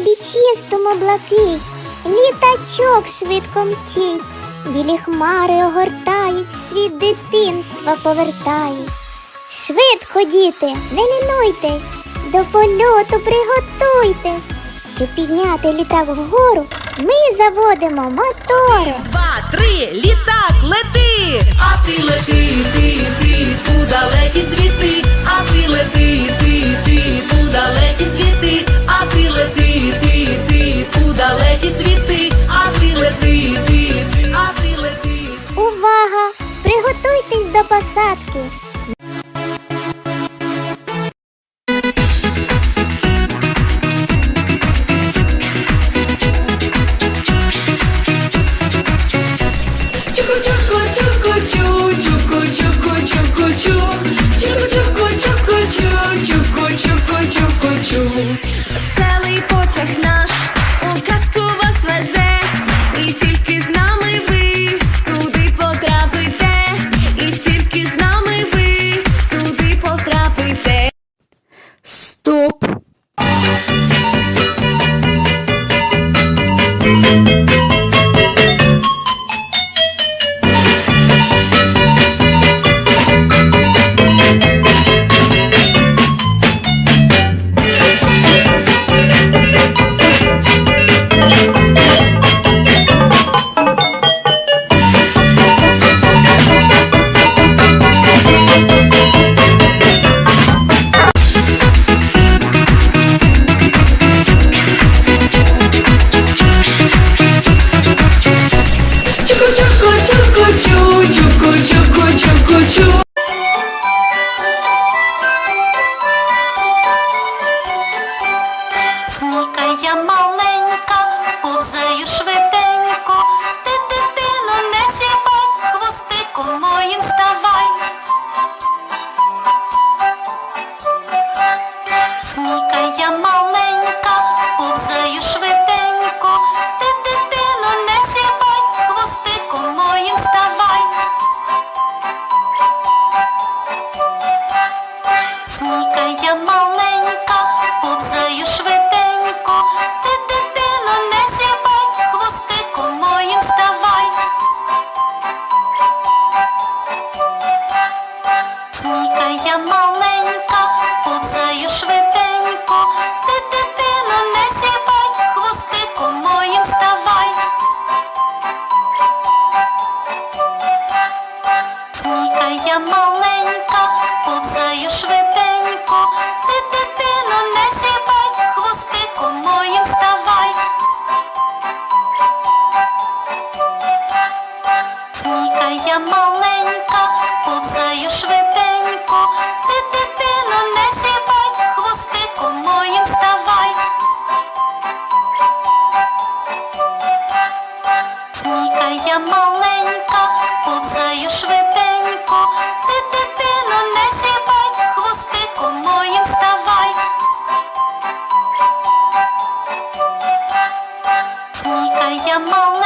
небі чистому блакить, літачок швидко мчить, білі хмари огортають, світ дитинства повертають. Швидко, діти, не лінуйте, до польоту приготуйте. Щоб підняти літак вгору, ми заводимо мотори. Два, три, літак, лети! А ти лети, ти, ти, у далекі Увага! Приготуйтесь до посадки. Чуку-чуку-чуку-чу. Сміка я маленька, я маленька, повзаю швиденько, ти дитину не зібай, хвостиком моїм ставай. Смійка я маленька. the.